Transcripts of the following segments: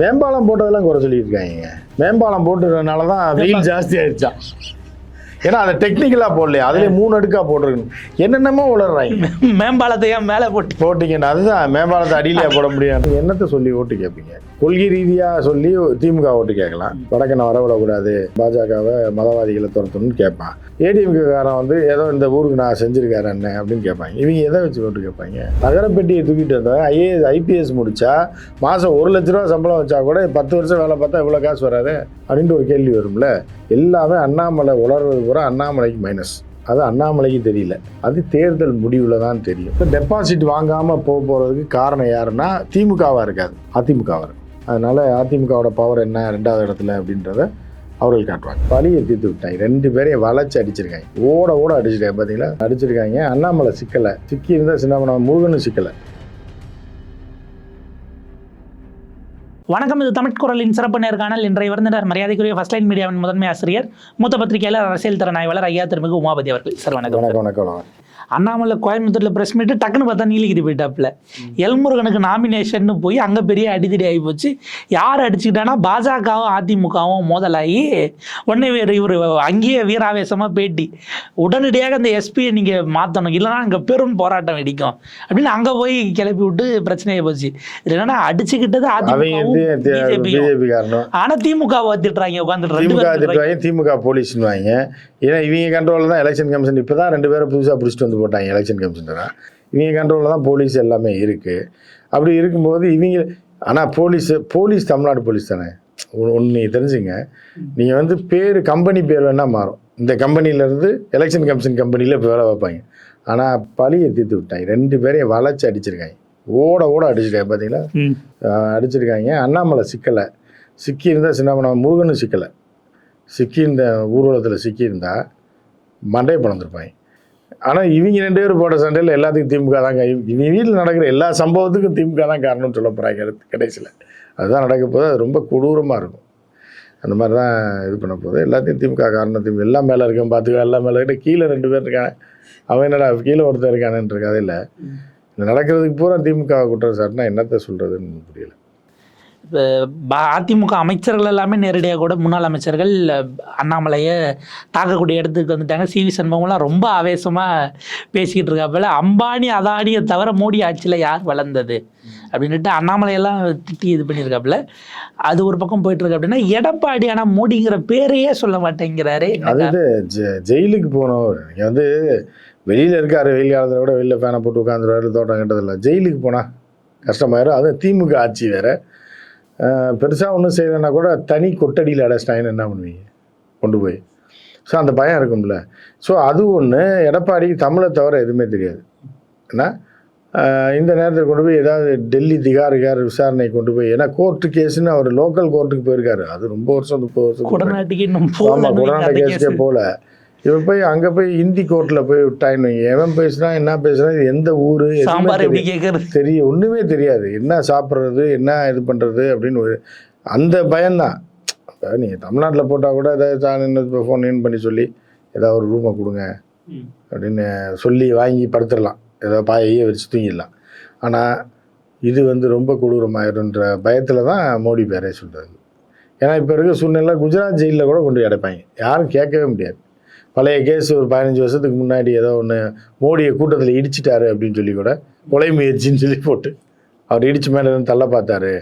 மேம்பாலம் போட்டதெல்லாம் குறை சொல்லியிருக்காங்க. மேம்பாலம் போட்டதுனால தான் வெயில் ஜாஸ்தி ஆயிடுச்சான் ஏன்னா அதை டெக்னிக்கலாக போடலையா. அதுலேயே மூணு அடுக்கா போட்டிருக்கணும். என்னென்னமோ உளறாங்க. மேம்பாலத்தை ஏன் மேலே போட்டு போட்டிங்கன்னா அதுதான். மேம்பாலத்தை அடியிலே போட முடியாது. என்னத்தை சொல்லி ஓட்டு கேட்பீங்க? கொள்கை ரீதியாக சொல்லி திமுக ஓட்டு கேட்கலாம். வடக்கனை வரவிடக்கூடாது பாஜகவை மதவாதிகளை துரத்தணும்னு கேட்பான். ஏடிஎம்கே காரன் வந்து ஏதோ இந்த ஊருக்கு நான் செஞ்சிருக்காரு அண்ணன் அப்படின்னு கேட்பாங்க. இவங்க எதை வச்சு ஓட்டு கேட்பாங்க? நகரப்பெட்டியை தூக்கிட்டு வந்தவன் ஐஏஎஸ் ஐபிஎஸ் முடிச்சா மாதம் ஒரு லட்ச ரூபா சம்பளம் வச்சா கூட பத்து வருஷம் வேலை பார்த்தா இவ்வளோ காசு வராது? அப்படின்ட்டு ஒரு கேள்வி வரும்ல. எல்லாமே அண்ணாமலை உளர்றது பூரா அண்ணாமலைக்கு மைனஸ் அது அண்ணாமலைக்கு தெரியல. அது தேர்தல் முடிவில் தான் தெரியும். இப்போ டெபாசிட் வாங்காமல் போக போகிறதுக்கு காரணம் யாருன்னா திமுகவாக இருக்காது அதிமுகவாக இருக்கும் அதனால் அதிமுகவோட பவர் என்ன ரெண்டாவது இடத்துல அப்படின்றத அவர்கள் காட்டுவாங்க. பழியை தீர்த்து விட்டாங்க. ரெண்டு பேரையும் வளைச்சு அடிச்சிருக்காங்க. ஓட ஓட அடிச்சிருக்காங்க. பார்த்தீங்களா அடிச்சிருக்காங்க. அண்ணாமலை சிக்கலை. சிக்கி இருந்தால் சின்ன முருகனும் சிக்கலை. வணக்கம் இது தமிழ் குரலின் சிறப்பு நேர்காணல் இன்றைய விருந்தினர் மரியாதைக்குரிய ஃபர்ஸ்ட் லைன் மீடியாவின் முதன்மை ஆசிரியர் மூத்த பத்திரிகையாளர் அரசியல் திறன் ஆய்வாளர் ஐயா திருமிகு உமாபதி அவர்கள். சார் வணக்கம் வணக்கம் வணக்கம். அண்ணாமலை கோயம்புத்தூர்ல பிரஸ் மீட்டு டக்குன்னு பார்த்தா நீலகிரி போயிட்டாப்புல. எல்முருகனுக்கு நாமினேஷன் போய் அங்கே பெரிய அடிதடி ஆகி போச்சு. யார் அடிச்சுக்கிட்டானா பாஜகவும் அதிமுகவும் மோதலாகி உடனே வேறு இவர் அங்கேயே வீராவேசமாக பேட்டி. உடனடியாக அந்த எஸ்பியை நீங்கள் மாற்றணும் இல்லைன்னா அங்கே பெரும் போராட்டம் வெடிக்கும். அப்படின்னு அங்கே போய் கிளப்பி விட்டு பிரச்சனையை போச்சு. இது என்னன்னா அடிச்சுக்கிட்டது அவங்க அதிமுகவும் பிஜேபியும் பிஜேபி காரணம்? ஆனா திமுக திட்டுறாங்க உட்காந்துட்டு திமுக போலீஸ்னு வாங்க ஏன்னா இவங்க கண்ட்ரோலில் தான் எலெக்ஷன் கமிஷன் இப்போ தான் ரெண்டு பேரும் புதுசாக பிடிச்சிட்டு வந்து போட்டாங்க எலெக்ஷன் கமிஷனராக இவங்க கண்ட்ரோலில் தான் போலீஸ் எல்லாமே இருக்குது அப்படி இருக்கும்போது இவங்க ஆனால் போலீஸ் போலீஸ் தமிழ்நாடு போலீஸ் தானே? ஒன்று நீங்கள் தெரிஞ்சுங்க. நீங்கள் வந்து பேர் கம்பெனி பேர் வேணால் மாறும். இந்த கம்பெனிலேருந்து எலெக்ஷன் கமிஷன் கம்பெனியில் இப்போ வேலை வைப்பாங்க ஆனால் பழியை தீர்த்து விட்டாங்க. ரெண்டு பேரையும் வளைச்சு அடிச்சிருக்காங்க. ஓட ஓட அடிச்சிருக்காங்க பார்த்தீங்களா அடிச்சிருக்காங்க. அண்ணாமலை சிக்கலை. சிக்கியிருந்தா சின்ன முருகனும் சிக்கலை. சிக்கியிருந்த ஊர்வலத்தில் சிக்கியிருந்தா மண்டையை பிளந்திருப்பாங்க ஆனால் இவங்க ரெண்டு பேரும் போட்ட சண்டையில் எல்லாத்துக்கும் திமுக தாங்க இவங்க வீட்டில் நடக்கிற எல்லா சம்பவத்துக்கும் திமுக தான் காரணம்னு சொல்ல போகிறாங்க கடைசியில். அதுதான் நடக்க போது அது ரொம்ப கொடூரமாக இருக்கும். அந்த மாதிரி தான் இது பண்ண போகுது. எல்லாத்தையும் திமுக காரணம் திமுக. எல்லாம் மேலே இருக்கேன் பார்த்துக்க எல்லாம் மேலே இருக்க கீழே ரெண்டு பேர் இருக்காங்க. அவன் என்னடா கீழே ஒருத்தர் இருக்கானுன்ற கதையில். நடக்கிறதுக்கு பூரா திமுக குற்றம் சாட்டினா என்னத்தை சொல்கிறதுன்னு புரியல. அதிமுக அமைச்சர்கள் எல்லாமே நேரடியாக கூட முன்னாள் அமைச்சர்கள் அண்ணாமலையை தாக்கக்கூடிய இடத்துக்கு வந்துட்டாங்க. சி வி சண்முகம்லாம் ரொம்ப ஆவேசமாக பேசிக்கிட்டு இருக்காப்புல அம்பானி அதானியை தவிர மோடி ஆட்சியில் யார் வளர்ந்தது? அப்படின்ட்டு அண்ணாமலையெல்லாம் திட்டி இது பண்ணியிருக்காப்புல. அது ஒரு பக்கம் போயிட்டு இருக்கு அப்படின்னா எடப்பாடி ஆனால் மோடிங்கிற பேரையே சொல்ல மாட்டேங்கிறாரு. என்ன அது காரணம்? இது ஜெ- ஜெயிலுக்கு போனவர். நீங்கள் வந்து வெளியில் இருக்காரு வெயில் காலத்தில் கூட வெளியில் ஃபேனை போட்டு உட்காந்துருவாரு தோட்டம் கட்டதில்ல ஜெயிலுக்கு போனால் கஷ்டமாயிரும். அதுவும் திமுக ஆட்சி வேறு. பெருசாக ஒன்றும் செய்யலைன்னா கூட தனி கொட்டடியில் அடைச்சிட்டாங்கன்னு என்ன பண்ணுவீங்க? கொண்டு போய். ஸோ அந்த பயம் இருக்கும்ல. ஸோ அது ஒன்று எடப்பாடிக்கு தமிழை தவிர எதுவுமே தெரியாது. ஏன்னா இந்த நேரத்தில் கொண்டு போய் ஏதாவது டெல்லி திகார் கிகார் விசாரணை கொண்டு போய் ஏன்னா கோர்ட்டு கேஸுன்னு அவர் லோக்கல் கோர்ட்டுக்கு போயிருக்காரு. அது ரொம்ப வருஷம் முப்பது வருஷம் குடநாட்டுக்கு. போல இவன் போய் அங்க போய் ஹிந்தி கோர்ட்ல போய் விட்டாயின்னு. எவன் பேசுனா என்ன பேசுனா இது எந்த ஊரு சாம்பார் எப்படி தெரியாது. கேட்கறது தெரியும் ஒண்ணுமே தெரியாது. என்ன சாப்பிட்றது என்ன இது பண்றது அப்படின்னு ஒரு அந்த பயம்தான். நீங்கள் தமிழ்நாட்டில் போட்டால் கூட ஏதாவது ஃபோன் இன் பண்ணி சொல்லி ஏதாவது ஒரு ரூமை கொடுங்க. அப்படின்னு சொல்லி வாங்கி படுத்துடலாம். ஏதாவது பாயையே வச்சு தூங்கிடலாம். ஆனால் இது வந்து ரொம்ப கொடூரமாயிருன்ற பயத்தில் தான் மோடி பேரே சொல்கிறது ஏன்னா இப்போ இருக்க சூழ்நிலை குஜராத் ஜெயிலில் கூட கொண்டு அடைப்பாங்க. யாரும் கேட்கவே முடியாது. பழைய கேஸ் ஒரு பதினஞ்சு வருஷத்துக்கு முன்னாடி ஏதோ ஒன்று மோடியை கூட்டத்தில் இடிச்சிட்டாரு அப்படின்னு சொல்லி கூட கொலை முயற்சின்னு சொல்லி போட்டு அவர் இடிச்சு மேலே இருந்து தள்ள பார்த்தாரு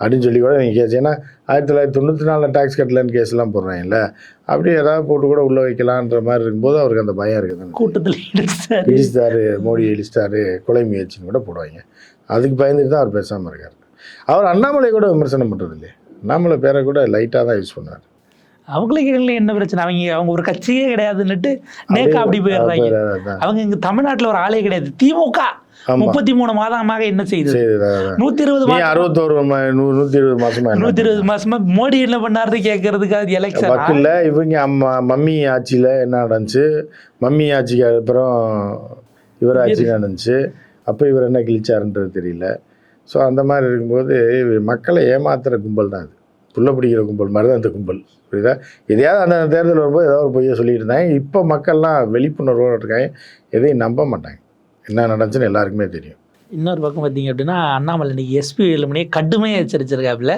அப்படின்னு சொல்லி கூட நீங்கள் கேஸ். ஏன்னா ஆயிரத்தி தொள்ளாயிரத்தி தொண்ணூற்றி நாலில் டேக்ஸ் கட்டலன்னு கேஸ்லாம் போடுறாங்கல்ல அப்படி ஏதாவது போட்டு கூட உள்ளே வைக்கலான்ற மாதிரி இருக்கும்போது அவருக்கு அந்த பயம் இருக்குது. கூட்டத்தில் இடிச்சிட்டாரு மோடி இடிச்சிட்டாரு கொலை முயற்சின்னு கூட போடுவாங்க. அதுக்கு பயந்துட்டு தான் அவர் பேசாமல் இருக்கார். அவர் அண்ணாமலை கூட விமர்சனம் பண்ணுறது இல்லையே அண்ணாமலை பேரை கூட லைட்டாக தான் யூஸ் பண்ணார் அவங்களுக்கு என்ன பிரச்சனை? அவங்க அவங்க ஒரு கட்சியே கிடையாதுன்னுட்டு நேக்கா அப்படி போயிடுறாங்க. அவங்க இங்க தமிழ்நாட்டுல ஒரு ஆளே கிடையாது. திமுக. முப்பத்தி மூணு மாதமாக என்ன செய்தது. நூத்தி இருபது அறுபத்தோரு நூத்தி இருபது மாசமா நூத்தி இருபது மாசமா மோடி என்ன பண்ணாரு கேட்கறதுக்கு அது எலெக்ஷன் வக்கில்ல இவங்க அம்மா மம்மி ஆட்சியில் என்ன நடந்துச்சு? மம்மி ஆட்சிக்கு அப்புறம் இவர் ஆட்சி நடந்துச்சு. அப்போ இவர் என்ன கிழிச்சாருன்றது தெரியல. ஸோ அந்த மாதிரி இருக்கும்போது மக்களை ஏமாத்துற கும்பல் தான் அது. புள்ள பிடிக்கிற கும்பல் மாதிரி தான் அந்த கும்பல். புரியுதா? எதையாவது அந்த தேர்தல் வரும்போது ஏதாவது ஒரு பொய்யை சொல்லிட்டு இருந்தாங்க. இப்போ மக்கள்லாம் விழிப்புணர்வோடு இருக்காங்க. எதையும் நம்ப மாட்டாங்க. என்ன நடந்துச்சுன்னு எல்லாருக்குமே தெரியும். இன்னொரு பக்கம் பார்த்தீங்க அப்படின்னா அண்ணாமலை இன்னைக்கு எஸ்பி வேலுமணியை கடுமையாக எச்சரிச்சிருக்காப்புல.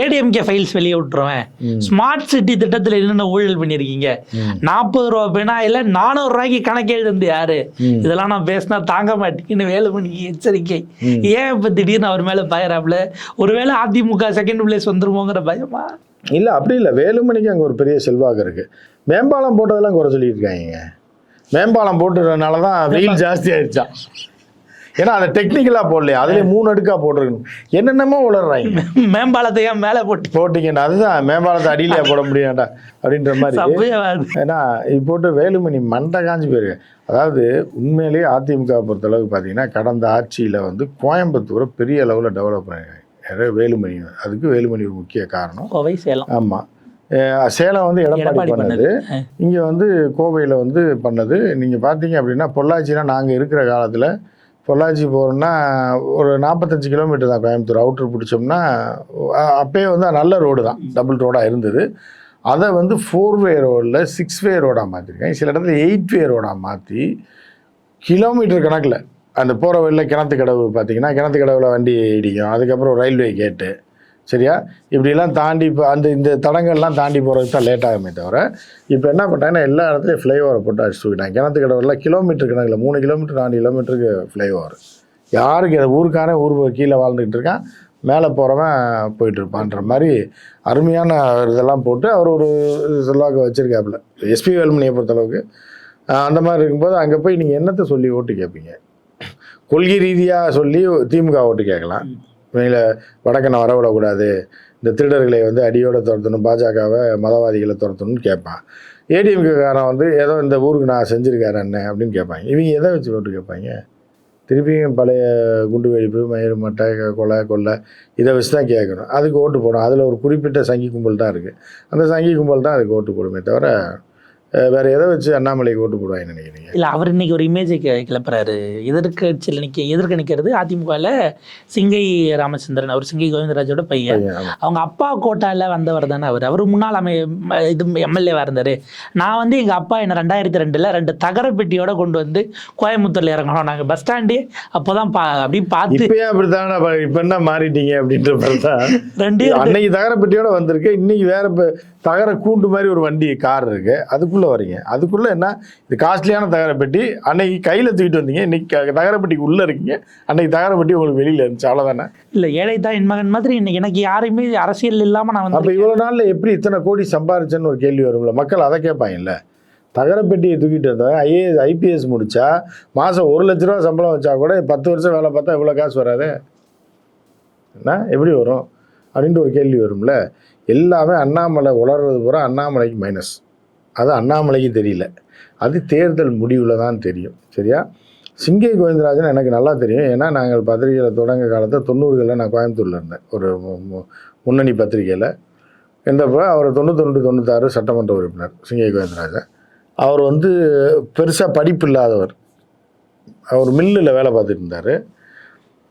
ஏடிஎம்கே ஃபைல்ஸ் வெளியே விட்டுருவேன். ஸ்மார்ட் சிட்டி திட்டத்தில் என்னென்ன ஊழல் பண்ணியிருக்கீங்க? நாற்பது ரூபா பேனா இல்லை நானூறு ரூபாய்க்கு கணக்கு எழுதுந்து யாரு? இதெல்லாம் நான் பேசினா தாங்க மாட்டேங்குன்னு வேலுமணிக்கு எச்சரிக்கை. ஏன் இப்போ திடீர்னு அவர் மேலே பயறாப்புல? ஒருவேளை அதிமுக செகண்ட் பிளேஸ் வந்துருமோங்கிற பயமா? இல்லை அப்படி இல்லை. வேலுமணிக்கு அங்கே ஒரு பெரிய செல்வாக்கு இருக்குது மேம்பாலம் போட்டதெல்லாம் குறை சொல்லிட்டு இருக்காங்க. மேம்பாலம் போட்டுறதுனால தான் வெயில் ஜாஸ்தி ஆயிடுச்சான் ஏன்னா அதை டெக்னிக்கலாக போடலையா. அதுலேயே மூணு அடுக்காக போட்டிருக்கணும். என்னென்னமோ உளறாங்க மேம்பாலத்தை ஏன் மேலே போட்டு போட்டிங்கன்னா அதுதான். மேம்பாலத்தை அடியிலே போட முடியாண்டா அப்படின்ற மாதிரி. ஏன்னா இது போட்டு வேலுமணி மண்டை காஞ்சி போயிருக்கு. அதாவது உண்மையிலேயே அதிமுக பொறுத்தளவுக்கு பார்த்தீங்கன்னா கடந்த ஆட்சியில் வந்து கோயம்புத்தூரை பெரிய அளவில் டெவலப் பண்ணிருக்காங்க. யாரு? வேலுமணி. அதுக்கு வேலுமணி ஒரு முக்கிய காரணம். கோவை சேலம். ஆமாம் சேலம் வந்து எடப்பாடி பண்ணது. இங்கே வந்து கோவையில் வந்து பண்ணது. நீங்கள் பார்த்தீங்க அப்படின்னா பொள்ளாச்சிலாம் நாங்கள் இருக்கிற காலத்தில் பொள்ளாச்சி போகிறோம்னா ஒரு நாற்பத்தஞ்சு கிலோமீட்டர் தான் கோயம்புத்தூர். அவுட்ரு பிடிச்சோம்னா அப்போயே வந்து நல்ல ரோடு தான். டபுள் ரோடாக இருந்தது. அதை வந்து ஃபோர் வே ரோடில் சிக்ஸ் வே ரோடாக மாற்றிருக்கேன் சில இடத்துல எயிட் வே ரோடாக மாற்றி கிலோமீட்டர் கணக்கில் அந்த போகிற வழியில் கிணத்து கடவு பார்த்தீங்கன்னா கிணத்து கடவுல வண்டி இடிக்கும். அதுக்கப்புறம் ரயில்வே கேட்டு சரியா? இப்படிலாம் தாண்டி இப்போ அந்த இந்த தடங்கள்லாம் தாண்டி போகிறதுக்கு தான் லேட் ஆகுமே தவிர இப்போ என்ன பண்ணிட்டாங்கன்னா எல்லா இடத்துலையும் ஃப்ளைஓவரை போட்டு அடிச்சு தூக்கிட்டாங்க. கிணத்து கடவுலாம் கிலோமீட்டர் கணக்கில் மூணு கிலோமீட்டர் நாலு கிலோமீட்டருக்கு ஃப்ளைஓவர் யாருக்கு இந்த ஊருக்காரே ஊர் கீழே வாழ்ந்துக்கிட்டு இருக்கான் மேலே போகிறவன் போயிட்டு இருப்பான்ற மாதிரி அருமையான ஒரு இதெல்லாம் போட்டு அவர் ஒரு செல்வாக்கு வச்சுருக்காப்புல. எஸ்பி வேலுமணியை பொறுத்தளவுக்கு. அந்த மாதிரி இருக்கும்போது அங்கே போய் நீங்கள் என்னத்தை சொல்லி ஓட்டு கேட்பீங்க கொள்கை ரீதியாக சொல்லி திமுக ஓட்டு கேட்கலாம். இவங்களை வடக்கனை வரவிடக்கூடாது. இந்த திருடர்களை வந்து அடியோட துரத்தணும் பாஜகவை மதவாதிகளை துரத்தணும்னு கேட்பான். ஏடிஎம்கேக்காரன் வந்து ஏதோ இந்த ஊருக்கு நான் செஞ்சுருக்காரு என்ன அப்படின்னு கேட்பாங்க. இவங்க எதை வச்சு ஓட்டு கேட்பாங்க? திருப்பியும் பழைய குண்டு வெடிப்பு மயிறு மட்டை கொலை கொள்ளை இதை வச்சு தான் கேட்கணும். அதுக்கு ஓட்டு போடும் அதில் ஒரு குறிப்பிட்ட சங்கி கும்பல் தான் இருக்குது. அந்த சங்கி கும்பல் தான் அதுக்கு ஓட்டு போடுமே தவிர வேற எதை வச்சு அண்ணாமலைக்கு ஓட்டு போடுவாங்கன்னு நினைக்கிறீங்க? இல்லை அவர் இன்னைக்கு ஒரு இமேஜை கிளப்புறாரு. எதிர்க்கட்சியில் நிற்க எதிர்க்க நிற்கிறது அதிமுகவில் சிங்கை ராமச்சந்திரன் அவர் சிங்கை கோவிந்தராஜோட பையன். அவங்க அப்பா கோட்டால வந்தவர் தானே அவர். அவர் முன்னாள் அமை இது எம்எல்ஏவாக இருந்தார். நான் வந்து எங்கள் அப்பா என்னை ரெண்டாயிரத்தி ரெண்டில் ரெண்டு தகர பெட்டியோட கொண்டு வந்து கோயம்புத்தூர்ல இறங்கணும் நாங்கள் பஸ் ஸ்டாண்டு. அப்போ தான் பா அப்படி பார்த்து இப்பயே அப்படித்தானே அப்ப இப்ப என்ன மாறிட்டீங்க அப்படின்ற தான். ரெண்டு அன்னைக்கு தகரப்பட்டியோட வந்திருக்கு. இன்னைக்கு வேற தகர கூண்டு மாதிரி ஒரு வண்டி கார் இருக்கு. அதுக்குள்ள வரீங்க. அதுக்குள்ள என்ன? இது காஸ்ட்லியான தகரப்பெட்டி அன்னைக்கு கையில தூக்கிட்டு வந்தீங்க. இன்னைக்கு தகரப்பெட்டிக்கு உள்ள இருக்கீங்க. அன்னைக்கு தகரப்பெட்டி உங்களுக்கு வெளியில இருந்துச்சு. அவ்வளவுதானே? இல்லை ஏழை தான் என் மகன் மாதிரி இன்னைக்கு எனக்கு யாரையுமே அரசியல் இல்லாமல் நான் அப்ப வந்து இவ்வளவு நாள்ல எப்படி இத்தனை கோடி சம்பாரிச்சேன்னு ஒரு கேள்வி வரும்ல? மக்கள் அதை கேட்பாங்கல்ல. தகரப்பெட்டியை தூக்கிட்டு வந்தவன் ஐஏஎஸ் ஐபிஎஸ் முடிச்சா மாசம் ஒரு லட்ச ரூபா சம்பளம் வச்சா கூட பத்து வருஷம் வேலை பார்த்தா இவ்வளோ காசு வராது? என்ன? எப்படி வரும்? அப்படின்ட்டு ஒரு கேள்வி வரும்ல. எல்லாமே அண்ணாமலை உலர்றது பூரா அண்ணாமலைக்கு மைனஸ் அது அண்ணாமலைக்கு தெரியல. அது தேர்தல் முடிவில் தான் தெரியும். சரியா? சிங்கை கோவிந்தராஜன் எனக்கு நல்லா தெரியும். ஏன்னா நாங்கள் பத்திரிகையில் தொடங்க காலத்தில் தொண்ணூறுகளில் நான் கோயம்புத்தூரில் இருந்தேன். ஒரு மு- முன்னணி பத்திரிகையில். இருந்தப்போ அவர் தொண்ணூத்தொன்று தொண்ணூத்தாறு சட்டமன்ற உறுப்பினர் சிங்கை கோவிந்தராஜன். அவர் வந்து பெருசாக படிப்பு இல்லாதவர். அவர் மில்லில் வேலை பார்த்துட்டு இருந்தார்.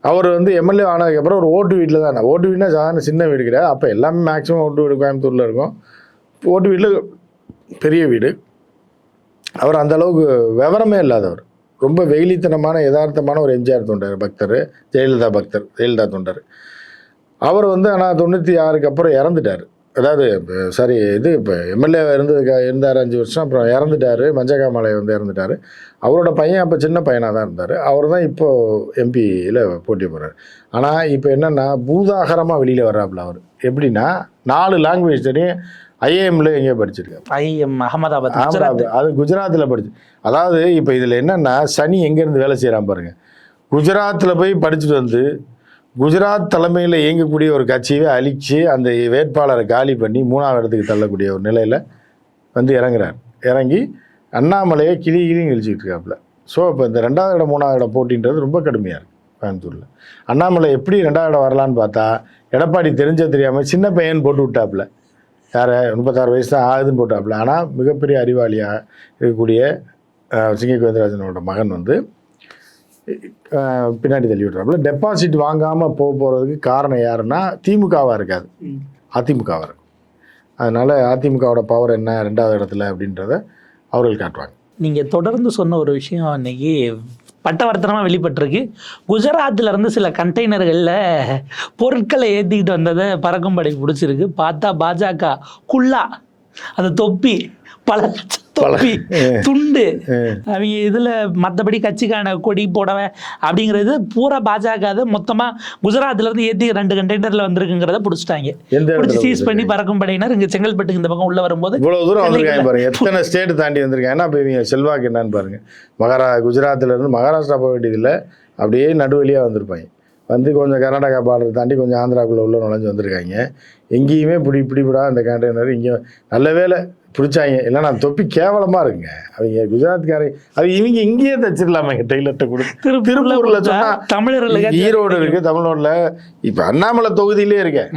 அவர் வந்து எம்எல்ஏ ஆனதுக்கப்புறம் ஒரு ஓட்டு வீட்டில் தான். ஓட்டு வீடுனா சாதாரண சின்ன வீடு கிடையாது. அப்போ எல்லாமே மேக்ஸிமம் ஓட்டு வீடு கோயம்புத்தூரில் இருக்கும். ஓட்டு வீட்டில் பெரிய வீடு. அவர் அந்தளவுக்கு விவரமே இல்லாதவர். ரொம்ப வெயிலித்தனமான யதார்த்தமான ஒரு எம்ஜிஆர் தொண்டர் பக்தர். ஜெயலலிதா பக்தர் ஜெயலலிதா தொண்டர் அவர் வந்து ஆனால் தொண்ணூற்றி ஆறுக்கு அப்புறம் இறந்துட்டார். அதாவது சாரி இது இப்போ எம்எல்ஏ இருந்ததுக்கு இருந்தார் அஞ்சு வருஷம் அப்புறம் இறந்துட்டார் மஞ்சகாமலை வந்து இறந்துட்டார். அவரோட பையன் அப்போ சின்ன பையனாக தான் இருந்தார். அவர் தான் இப்போது எம்பியில் போட்டி போகிறார் ஆனால் இப்போ என்னென்னா பூதாகரமாக வெளியில் வர்றாப்புல அவர். எப்படின்னா நாலு லாங்குவேஜ் தெரியும். ஐஏஎம்ல எங்கேயோ படிச்சிருக்காரு. I M Ahmedabad Gujarat. அது- குஜராத்தில் படிச்சு அதாவது இப்போ இதில் என்னென்னா சனி எங்கேருந்து வேலை செய்கிறான் பாருங்க. குஜராத்தில் போய் படிச்சுட்டு வந்து குஜராத் தலைமையில் இயங்கக்கூடிய ஒரு கட்சியை அழித்து அந்த வேட்பாளரை காலி பண்ணி மூணாவது இடத்துக்கு தள்ளக்கூடிய ஒரு நிலையில் வந்து இறங்குறார். இறங்கி அண்ணாமலையை கிளி கிளியும் கிழிச்சிக்கிட்டு இருக்காப்புல. ஸோ இப்போ இந்த ரெண்டாவது இடம் மூணாவது இடம் போட்டின்றது ரொம்ப கடுமையாக இருக்குது கோயம்புத்தூரில். அண்ணாமலை எப்படி ரெண்டாவது இடம் வரலான்னு பார்த்தா எடப்பாடி தெரிஞ்ச தெரியாமல் சின்ன பையன் போட்டு விட்டாப்புல. யாரை முப்பத்தாறு வயசு தான் ஆகுதுன்னு போட்டாப்புல. ஆனால் மிகப்பெரிய அறிவாளியாக இருக்கக்கூடிய அஹ், சிங்க கோவிந்தராஜனோட மகன் வந்து பின்னாடி தள்ளி விட்றாப்புல டெபாசிட் வாங்காமல் போக போகிறதுக்கு காரணம் யாருன்னா திமுகவாக இருக்காது. அதிமுகவாக இருக்கும். அதனால் அதிமுகவோட பவர் என்ன ரெண்டாவது இடத்துல அப்படின்றத அவர்கள் காட்டுவாங்க. நீங்கள் தொடர்ந்து சொன்ன ஒரு விஷயம் இன்னைக்கு பட்டவர்த்தனமாக வெளிப்பட்டிருக்கு. குஜராத்ல இருந்து சில கண்டெய்னர்களில் பொருட்களை ஏற்றிக்கிட்டு வந்ததை பறக்கும் படை பிடிச்சிருக்கு. பார்த்தா பாஜக குல்லா அந்த தொப்பி பல லட்சம் தொப்பி துண்டு. அவங்க இதில் மற்றபடி கட்சிக்கான கொடி புடவை அப்படிங்கிறது பூரா பாஜக மொத்தமாக குஜராத்ல இருந்து ஏற்றி ரெண்டு கண்டெய்னரில் வந்திருக்குங்கிறத பிடிச்சிட்டாங்க. பிடிச்சி சீஸ் பண்ணி பறக்கும் படையினர் இங்கே செங்கல்பட்டுக்கு இந்த பக்கம் உள்ள வரும்போது இவ்வளவு தூரம் வந்திருக்காங்க பாருங்க. எத்தனை ஸ்டேட் தாண்டி வந்திருக்காங்க? ஏன்னா இப்போ இவங்க செல்வாக்கு என்னன்னு பாருங்க. மகாரா குஜராத்ல இருந்து மகாராஷ்டிரா போக வேண்டியதில்லை. அப்படியே நடுவழியா வந்திருப்பாங்க. வந்து கொஞ்சம் கர்நாடகா பார்டர் தாண்டி கொஞ்சம் ஆந்திராக்குள்ள உள்ள நுழைஞ்சு வந்திருக்காங்க. எங்கேயுமே பிடி பிடிபடா அந்த கண்டெய்னர் இங்கே நல்ல வேலை பிடிச்சாங்க. இல்லைன்னா தொப்பி கேவலமா இருக்குங்க. அவங்க குஜராத்காரங்க அது இவங்க இங்கேயே தச்சிடலாமா டெய்லர்கிட்ட கொடுத்து திருப்பூர்ல திருப்பூர்ல கொடுத்தா சொன்னா தமிழர்களுக்கு ஈரோடு இருக்கு தமிழ்நாட்டில். இப்போ அண்ணாமலை தொகுதியிலே இருக்கேன்.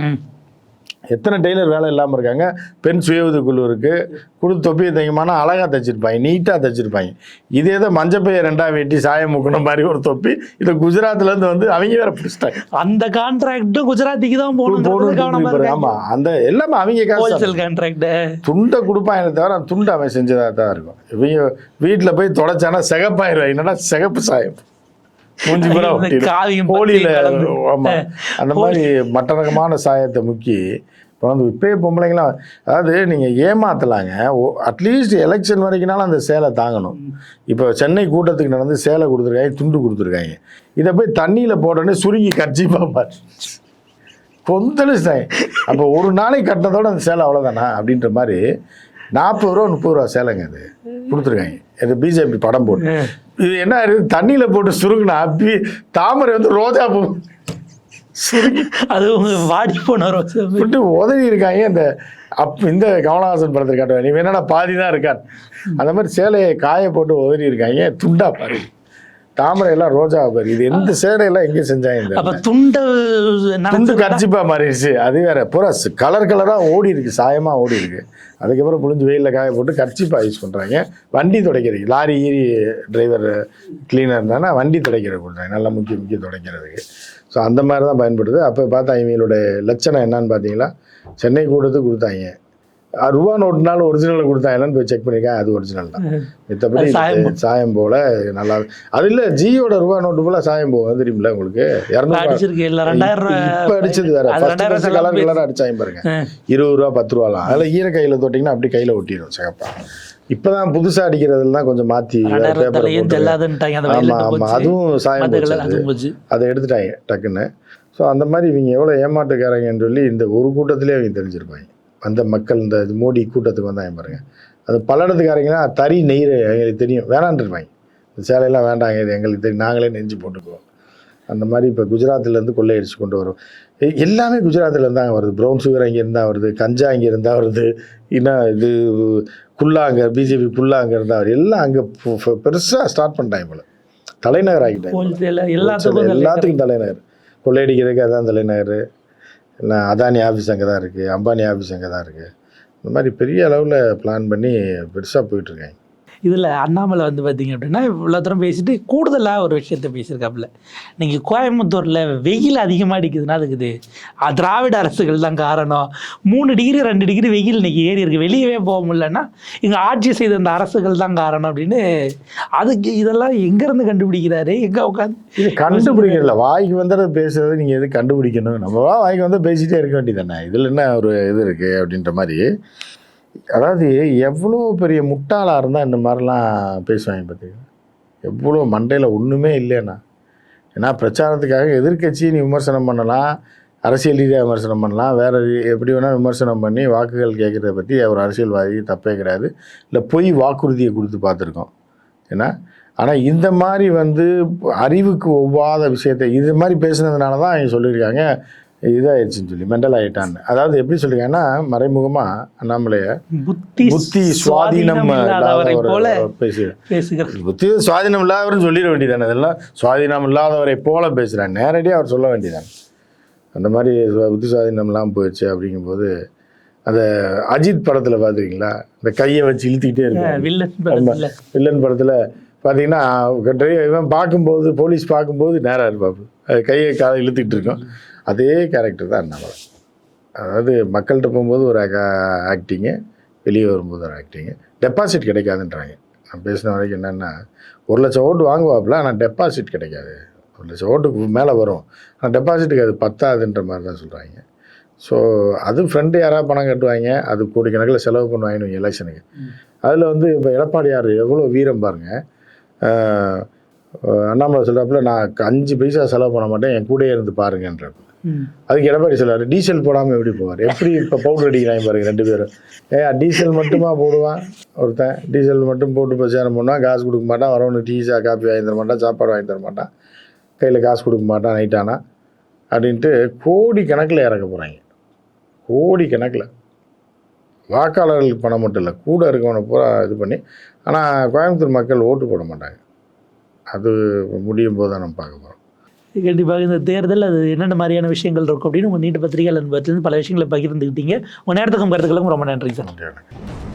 எத்தனை டெய்லர் வேலை இல்லாமல் இருக்காங்க? பெண் சுய உதவிக்குழு இருக்குது கொடுத்து தொப்பியை தைக்கமான அழகாக தைச்சிருப்பாங்க நீட்டாக தைச்சிருப்பாங்க. இதே தான் மஞ்சப்பையை ரெண்டாக வெட்டி சாயம் முக்கின மாதிரி ஒரு தொப்பி இதை குஜராத்லேருந்து வந்து அவங்க வேற பிடிச்சிட்டாங்க. அந்த கான்ட்ராக்டும் குஜராத்திக்கு தான் போகணும் இருக்காங்க ஆமாம் அந்த எல்லாமே அவங்க ஹோல்சேல் கான்ட்ராக்ட் துண்டை கொடுப்பாங்க தவிர அந்த துண்டை அவன் செஞ்சதாக தான் இருக்கும். இவங்க வீட்டில் போய் தொடச்சானா சிகப்பாயிரும். என்னன்னா சிகப்பு சாயம். மூஞ்சி பூரா ஒட்டிடும். காவியம் ஹோலியில் பத்தி கலந்து. ஆமா. அந்த மாதிரி மற்ற ரகமான சாயத்தை முக்கி இப்போ வந்து இப்போயே பொம்பளைங்களாம் அதாவது நீங்கள் ஏமாத்தலாங்க அட்லீஸ்ட் எலெக்ஷன் வரைக்கும்னாலும் அந்த சேலை தாங்கணும். இப்போ சென்னை கூட்டத்துக்கு நடந்து சேலை கொடுத்துருக்காங்க துண்டு கொடுத்துருக்காங்க. இதை போய் தண்ணியில் போட்டோன்னே சுருங்கி கட்சிப்பா பாரு. கொந்தளிச்சிட்டாங்க அப்போ ஒரு நாளைக்கு கட்டினதோட அந்த சேலை அவ்வளோதானா அப்படின்ற மாதிரி நாற்பது ரூபா முப்பது ரூபா சேலைங்க அது. கொடுத்துருக்காங்க. இது பிஜேபி படம் போட்டு இது என்ன ஆயிருக்கு தண்ணியில் போட்டு சுருங்கினா அப்பி தாமரை வந்து ரோஜா பூ சுருங்கி அது வாடி போன ரோஸ் விட்டு உதவி இருக்காங்க. இந்த அப் இந்த கமலஹாசன் படத்தில் காட்டுவாங்க நீ என்னடா பாதி தான் இருக்கான். அந்த மாதிரி சேலையை காய போட்டு உதறி இருக்காங்க. துண்டா பாரு. தாமரை எல்லாம் ரோஜா பாரு இது எந்த சேலையெல்லாம் எங்கே செஞ்சாங்க அப்ப துண்டு துண்டு கர்ச்சிப்பா மாறிடுச்சு. அது வேற பூரா கலர் கலராக ஓடி இருக்கு சாயமா ஓடி இருக்கு. அதுக்கப்புறம் புளிஞ்சு வெயிலில் காய போட்டு கர்ச்சிப்பா யூஸ் பண்ணுறாங்க வண்டி துடைக்கிறதுக்கு லாரி ஈரி டிரைவர் கிளீனர் இருந்தானா வண்டி துடைக்கிறது கொடுத்தாங்க நல்லா முக்கிய முக்கிய துடைக்கிறதுக்கு. ஸோ அந்த மாதிரி தான் பயன்படுது. அப்போ பார்த்தா இவங்களோட லட்சணம் என்னன்னு பார்த்தீங்களா? சென்னை கூடத்துக்கு கொடுத்தாங்க. ரூபா நோட்டுனாலும் ஒரிஜினல் கொடுத்தாங்கன்னு போய் செக் பண்ணிருக்கேன். அது ஒரிஜினல் தான். மித்தபடி சாயம் போல நல்லா அது இல்லை ஜியோட ரூபா நோட்டு போல சாயம் போகும். தெரியுமில்ல உங்களுக்கு? ரெண்டாயிரம் இப்ப- அடிச்சது வேற. ஃபர்ஸ்ட் கலர் கலரா அடிச்சாங்க பாருங்க. இருபது ரூபா பத்து ரூபாலாம். அதில் ஈர கையில தொட்டிங்கன்னா அப்படி கையில ஒட்டிடும் சிகப்பா. இப்பதான் புதுசா அடிக்கிறதுல தான் கொஞ்சம் மாத்தி ரெண்டாயிரம் பேப்பர் தலையும் போட்டு ஜெல்லாதுன்ட்டாங்க அந்த ஆமா வயலட் ஆமா. போச்சு. அதுவும் சாயம் அதை எடுத்துட்டாங்க டக்குன்னு. ஸோ அந்த மாதிரி இவங்க எவ்வளோ ஏமாட்டுக்காரங்கன்னு சொல்லி இந்த ஒரு கூட்டத்திலே அவங்க தெரிஞ்சிருப்பாங்க. அந்த மக்கள் இந்த இது மோடி கூட்டத்துக்கு வந்தாங்க பாருங்க. அது பல்லடத்துக்காரங்கன்னா தறி நெய்கிற எங்களுக்கு தெரியும். வேணான்ட்டு இருப்பாங்க இந்த சேலையெல்லாம் வேண்டாங்க இது எங்களுக்கு தெரியும். நாங்களே நெஞ்சு போட்டுக்குவோம். அந்த மாதிரி இப்போ குஜராத்லேருந்து கொள்ளையடிச்சு கொண்டு வரும். எல்லாமே குஜராத்லேருந்து தாங்க வருது. ப்ரௌன் சுகர் அங்கே இருந்தால் வருது. கஞ்சா இங்கே இருந்தால் வருது. இன்னும் இது குல்லா அங்கே பிஜேபி புல்லா அங்கே இருந்தால் வருது. எல்லாம் அங்கே பெருசாக ஸ்டார்ட் பண்ணிட்டாங்க போல. தலைநகர் ஆகிட்டாங்க. எல்லாத்துக்கும் எல்லாத்துக்கும் தலைநகர். கொள்ளையடிக்கிறதுக்கு அதான் தலைநகர். இல்லை அதானி ஆஃபீஸ் அங்கே தான் இருக்குது அம்பானி ஆஃபீஸ் அங்கே தான் இருக்குது இந்த மாதிரி பெரிய அளவில் பிளான் பண்ணி பெருசாக போயிட்டுருக்காங்க இதில் அண்ணாமலை வந்து பார்த்தீங்க அப்படின்னா இவ்வளோ தூரம் பேசிட்டு கூடுதலாக ஒரு விஷயத்த பேசியிருக்காப்புல. நீங்கள் கோயம்புத்தூரில் வெயில் அதிகமாக அடிக்குதுன்னா அதுக்குது. திராவிட அரசுகள் தான் காரணம். மூணு டிகிரி ரெண்டு டிகிரி வெயில் இன்னைக்கு ஏறி இருக்கு. வெளியவே போக முடியலன்னா இங்கே ஆட்சி செய்த அந்த அரசுகள் தான் காரணம் அப்படின்னு அதுக்கு இதெல்லாம் எங்கேருந்து கண்டுபிடிக்கிறாரு? எங்கே உட்காந்து இது கண்டுபிடிக்கல. வாய்க்கு வந்ததை பேசுறது நீங்கள் எது கண்டுபிடிக்கணும்? நம்ம வாய்க்கு வந்து பேசிகிட்டே இருக்க வேண்டியதானே இதில் என்ன ஒரு இது இருக்குது அப்படின்ற மாதிரி. அதாவது எவ்வளோ பெரிய முட்டாளாக இருந்தால் இந்த மாதிரிலாம் பேசுவாங்க பார்த்தீங்கன்னா எவ்வளோ மண்டையில் ஒன்றுமே இல்லைண்ணா. ஏன்னா பிரச்சாரத்துக்காக எதிர்க்கட்சியை நீ விமர்சனம் பண்ணலாம் அரசியல் ரீதியாக விமர்சனம் பண்ணலாம் வேறு எப்படி வேணால் விமர்சனம் பண்ணி வாக்குகள் கேட்குறத பற்றி ஒரு அரசியல்வாதி தப்பே கிடையாது. இல்லை பொய் வாக்குறுதியை கொடுத்து பார்த்துருக்கோம். ஏன்னா ஆனால் இந்த மாதிரி வந்து அறிவுக்கு ஒவ்வாத விஷயத்தை இது மாதிரி பேசுனதுனால தான் அவங்க சொல்லியிருக்காங்க இதாயிடுச்சுன்னு சொல்லி மெண்டல் ஆயிட்டான்னு. அதாவது எப்படி சொல்றீங்கன்னா மறைமுகமாக அண்ணாமலைய புத்தி புத்தி சுவாதீனம் போல பேசு பேசுகிறார் புத்தி சுவாதீனம் இல்லாதவர்னு சொல்லிட வேண்டியதானே இதெல்லாம் சுவாதீனம் இல்லாதவரை போல பேசுகிறான் நேரடியாக அவர் சொல்ல வேண்டியதானே அந்த மாதிரி புத்தி சுவாதீனம் இல்லாமல் போயிடுச்சு அப்படிங்கும்போது அந்த அஜித் படத்தில் பார்த்துருக்கீங்களா இந்த கையை வச்சு இழுத்துக்கிட்டே இருக்காங்க வில்லன் படத்துல. வில்லன் படத்தில் பார்த்தீங்கன்னா இவன் பார்க்கும்போது போலீஸ் பார்க்கும்போது நேராக இருப்பாப்பு கையை காலை இழுத்துக்கிட்டு இருக்கும். அதே கேரக்டர் தான் அண்ணாமலை அதாவது மக்கள்கிட்ட போகும்போது ஒரு ஆக்டிங்கு வெளியே வரும்போது ஒரு ஆக்டிங்கு டெபாசிட் கிடைக்காதுன்றாங்க. நான் பேசின வரைக்கும் என்னென்னா ஒரு லட்சம் ஓட்டு வாங்குவாப்புல ஆனால் டெபாசிட் கிடைக்காது. ஒரு லட்சம் ஓட்டுக்கு மேலே வரும். ஆனால் டெபாசிட்டுக்கு அது பத்தாதுன்ற மாதிரி தான் சொல்கிறாங்க ஸோ அது ஃப்ரெண்டு யாராவது பணம் கட்டுவாங்க? அது கோடிக்கணக்கில் செலவு பண்ணுவாங்கன்னு எலெக்ஷனுக்கு அதில் வந்து இப்போ எடப்பாடியார் எவ்வளோ வீரம் பாருங்க. ஆஹ் அண்ணாமலை சொல்கிறாப்புல நான் அஞ்சு பைசா செலவு பண்ண மாட்டேன். என் கூடயே இருந்து பாருங்கன்றப்ப. அதுக்கு எடப்பாடி சொல்லுவார் டீசல் போடாமல் எப்படி போவார்? எப்படி இப்போ பவுடர் அடிக்கிறாங்க பாருங்க ரெண்டு பேரும். ஏ டீசல் மட்டுமா போடுவான்? ஒருத்தன் டீசல் மட்டும் போட்டு பிரச்சாரம் பண்ணுவான் காசு கொடுக்க மாட்டான் வரவனுக்கு டீ காப்பி வாங்கி தர மாட்டான் சாப்பாடு வாங்கி தர மாட்டான் கையில் காசு கொடுக்க மாட்டான் நைட்டானா அப்படின்ட்டு கோடி கணக்கில் இறக்க போகிறாங்க கோடி கணக்கில் வாக்காளர்களுக்கு பணம் மட்டும் இல்லை கூட இருக்கவனை பூரா இது பண்ணி ஆனால் கோயம்புத்தூர் மக்கள் ஓட்டு போட மாட்டாங்க. அது முடியும் போது தான் நம்ம பார்க்க போகிறோம் கண்டிப்பாக இந்த தேர்தல் அது என்னென்ன மாதிரியான விஷயங்கள் இருக்கும் அப்படின்னு உங்கள் நீட்டு பத்திரிகை அன்பத்திலிருந்து பல விஷயங்களை பகிர்ந்துக்கிட்டீங்க உங்கள் நேரத்துக்கும் கருத்துக்களுக்கும் ரொம்ப நன்றி சார். நன்றி